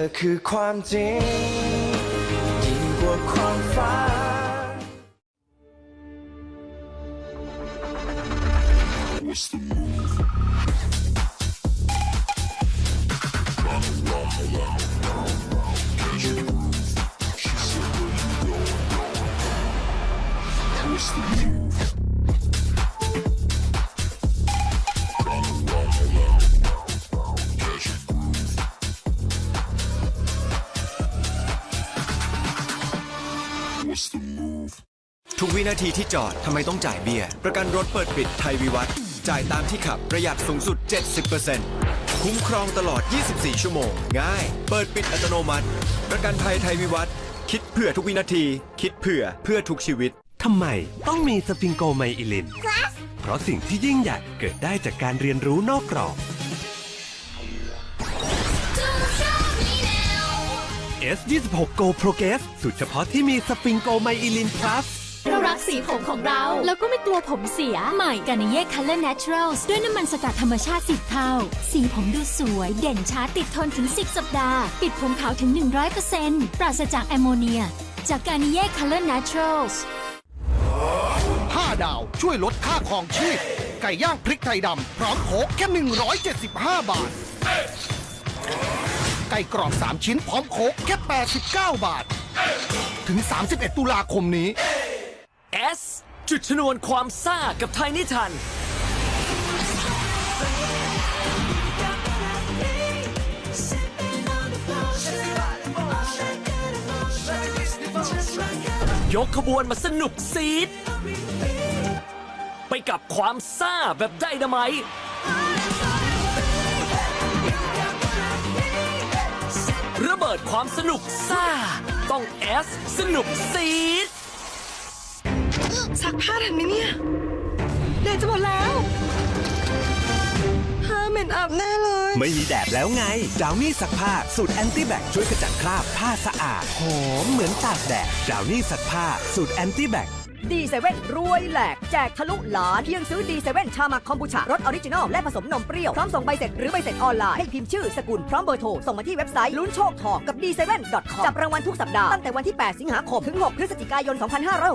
อคือความจริงยิ่งกว่าความฝัน ทุกวินาทีที่จอดทำไมต้องจ่ายเบี้ย ประกันรถเปิดปิดไทยวิวัฒน์จ่ายตามที่ขับประหยัดสูงสุด 70%คุ้มครองตลอด 24 ชั่วโมง ง่าย เปิดปิดอัตโนมัติ ประกันภัยไทยวิวัฒน์คิดเผื่อทุกวินาที คิดเผื่อเพื่อทุกชีวิต ทำไมต้องมีสฟิงโกไมอิลิน เพราะสิ่งที่ยิ่งใหญ่เกิดได้จากการเรียนรู้นอกกรอบ S26 Go Progress สูตรเฉพาะที่มีสฟิงโกไมอิลิน plus เรารักสีผมของเรา แล้วก็ไม่กลัวผมเสีย ใหม่กานิเย่ Color Naturals ด้วยน้ำมันสกัดธรรมชาติ10เท่า สีผมดูสวย เด่นช้าติดทนถึง 10 สัปดาห์ ปิดผมขาวถึง 100%ปราศจากแอมโมเนีย จากกานิเย่ Color Naturals 5ดาว ช่วยลดค่าของชีพ ไก่ย่างพริกไทยดำ พร้อมโขกแค่ 175 บาท ไก่กรอบ 3 ชิ้นพร้อมโขกแค่ 89 บาท ถึง 31 ตุลาคมนี้ จุดชนวนความซ่ากับไทยนิทัน ยกขบวนมาสนุกซีด ไปกับความซ่าแบบไดนาไมระเบิดความสนุกซ่า ต้อง S สนุกซีด ซักผ้าทันไหมเนี่ยแดดจะหมดแล้วผ้าเหม็นอับแน่เลย ไม่มีแดดแล้วไง ดาวนี่ซักผ้าสูตรแอนตี้แบคช่วยขจัดคราบผ้าสะอาดหอมเหมือนตากแดด ดาวนี่ซักผ้าสูตรแอนตี้แบคดีเซเว่นรวยแหลก แจกทะลุล้านเพียงซื้อดีเซเว่นชามักคอมบูชารสออริจินอลและผสมนมเปรี้ยว พร้อมส่งใบเสร็จหรือใบเสร็จออนไลน์ ให้พิมพ์ชื่อสกุล พร้อมเบอร์โทร ส่งมาที่เว็บไซต์ลุ้นโชคทองกับ d7.com จับรางวัลทุกสัปดาห์ ตั้งแต่วันที่ 8 สิงหาคม ถึง 6 พฤศจิกายน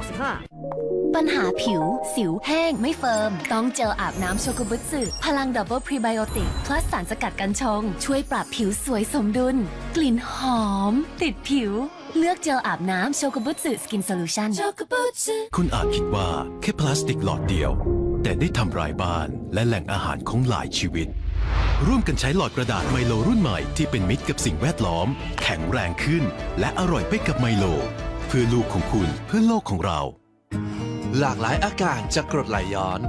2565 ปัญหาผิว สิวแห้ง ไม่เฟิร์ม ต้องเจลอาบน้ำโชกุบุสึพลังดับเบิลพรีไบโอติก plus สารสกัดกันชง ช่วยปรับผิวสวยสมดุล กลิ่นหอม ติดผิว เลือกเจลอาบน้ำโชกุบุสึสกินโซลูชั่นคุณอาจคิดว่าแค่พลาสติกหลอดเดียว แต่ได้ทำลายบ้านและแหล่งอาหารของหลายชีวิต ร่วมกันใช้หลอดกระดาษไมโลรุ่นใหม่ที่เป็นมิตรกับสิ่งแวดล้อม แข็งแรงขึ้น และอร่อยไปกับไมโล เพื่อลูกของคุณเพื่อโลกของเรา หลากหลายอาการจากกรดไหลย้อน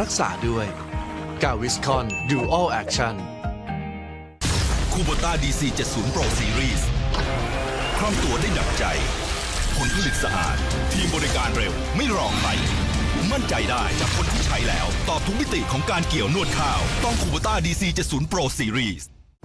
รักษาด้วยกาวิสคอนดูอัลแอคชั่นคูโบต้า DC 70 Pro Series คล่องตัวได้ดับใจ ผลผลิตสะอาด ทีมบริการเร็วไม่รองใครมั่นใจได้จากคนที่ใช้แล้ว ตอบทุกมิติของการเกี่ยวนวดข้าว ต้องคูโบต้า DC 70 Pro Series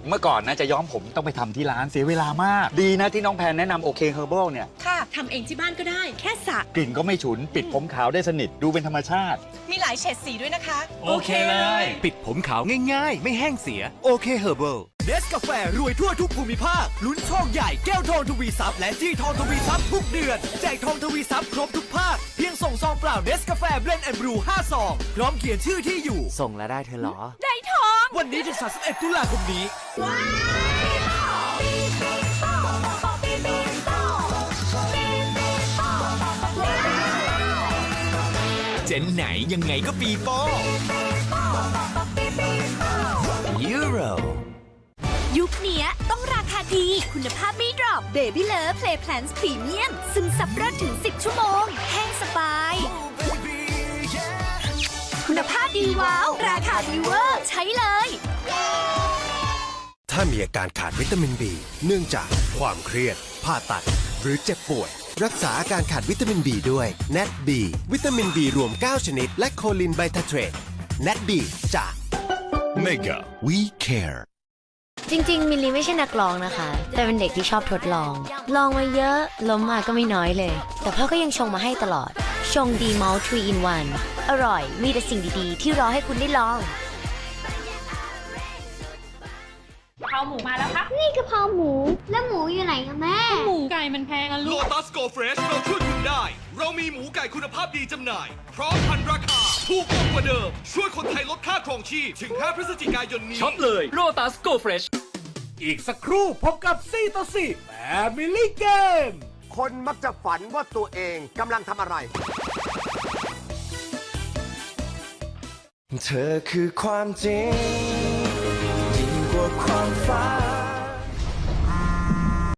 เมื่อก่อนนะจะย้อมผมต้องไปทำที่ร้านเสียเวลามาก ดีนะที่น้องแพนแนะนำโอเคเฮอร์เบิลเนี่ย ค่ะ ทำเองที่บ้านก็ได้ แค่สระกลิ่นก็ไม่ฉุน ปิดผมขาวได้สนิท ดูเป็นธรรมชาติ มีหลายเฉดสีด้วยนะคะโอเคเลยปิดผมขาวง่ายๆ ไม่แห้งเสีย โอเคเฮอร์เบิลเนสกาแฟรวยทั่วทุกภูมิภาค ลุ้นโชคใหญ่แก้วทองทวีซับและจี้ทองทวีซับทุกเดือน แจกทองทวีซับครบทุกภาค เพียงส่งซองเปล่าเนสกาแฟเบรนด์แอนด์บรู5ซอง พร้อมเขียนชื่อที่อยู่ ส่งแล้วได้เธอเหรอ ได้ทอง วันนี้ถึง 31 ตุลาคมนี้ เจนไหนยังไงก็ปีโป้ ยูโร ยุคเนี้ยต้องราคาดีคุณภาพไม่ดรอป Baby Love Play Plans Premium ซึมซับรอดถึง 10 ชั่วโมง แห้งสบาย คุณภาพดีว้าว รา ถ้ามีอาการขาดวิตามิน B เนื่องจากความเครียด ผ่าตัด หรือเจ็บป่วย รักษาอาการขาดวิตามิน B ด้วย NAT B วิตามิน B รวม 9 ชนิด และโคลินไบทาเทรต NAT B จาก Mega We Care จริงๆ มิลลีไม่ใช่นักร้องนะคะ แต่เป็นเด็กที่ชอบทดลอง ลองมาเยอะ ล้มมาก็ไม่น้อยเลย แต่พ่อก็ยังชงมาให้ตลอด ชงดีมอลทรีอินวันอร่อย มีแต่สิ่งดีๆ ที่รอให้คุณได้ลอง หมูมาแล้วครับ นี่กะเพราหมู แล้วหมูอยู่ไหนคะแม่ หมูไก่มันแพงอะโลลูกตัสโกเฟรชเราช่วยคุณได้ เรามีหมูไก่คุณภาพดีจำหน่าย พร้อมพันราคา ถูกกว่าเดิม ช่วยคนไทยลดค่าครองชีพ ถึง 5 พฤศจิกายนนี้ ช็อปเลยโ o ตัสโกเฟรช อีกสักครู่พบกับ4ต่อ4 Family Game คนมักจะฝันว่าตัวเองกำลังทำอะไร เธอคือความจริง 我狂放